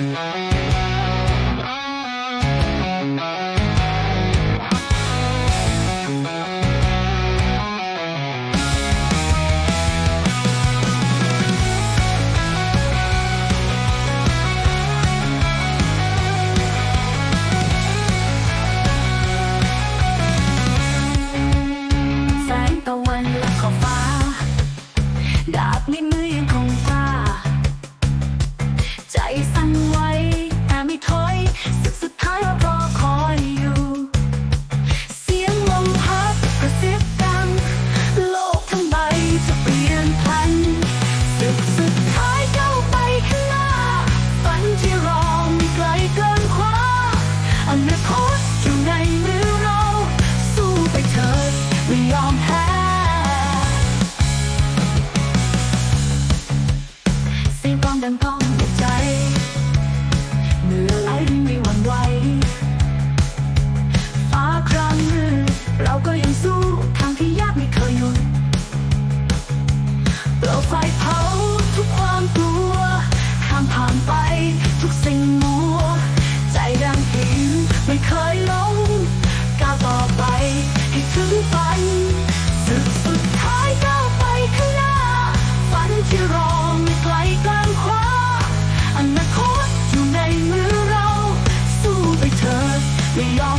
Mm-hmm. ดสุดท้ายเจ้าไปข้างหน้า ฝันที่รอมีไกลเกินคว้าอนาคตอยู่ในมือเรา สู้ไปเถิดไม่ยอมแพ้เสียงกลองดังก้อง ดไ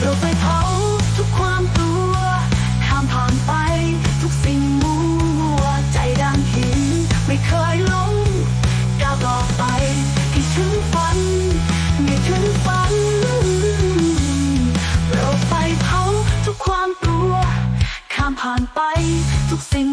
เราไปเผาทุกความกลัวข้ามผ่านไปทุกสิ่งมัวใจดังหินไม่เคยล้มก้าวต่อไปให้ถึงฝันไม่ถึงฝัน เราไปเผาทุกความกลัวข้ามผ่านไปทุกสิ่ง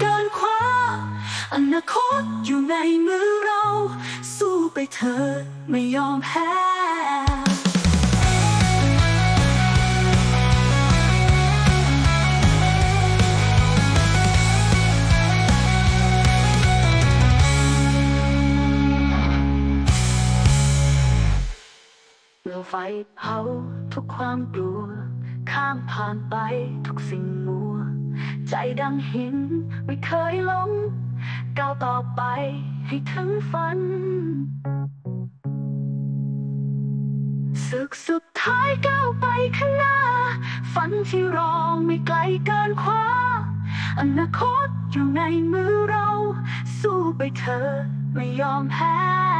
เกินคว้า อนาคตอยู่ในมือเรา สู้ไปเถิดไม่ยอมแพ้เปลวไฟเผาทุกความกลัว ข้ามผ่านไปทุกสิ่งมัว ใจดังหิน ไม่เคยล้มก้าวต่อไปให้ถึงฝันศึกสุดท้ายก้าวไปข้างหน้า ฝันที่รอไม่ไกลเกินคว้าอนาคตอยู่ในมือเรา สู้ไปเถอะไม่ยอมแพ้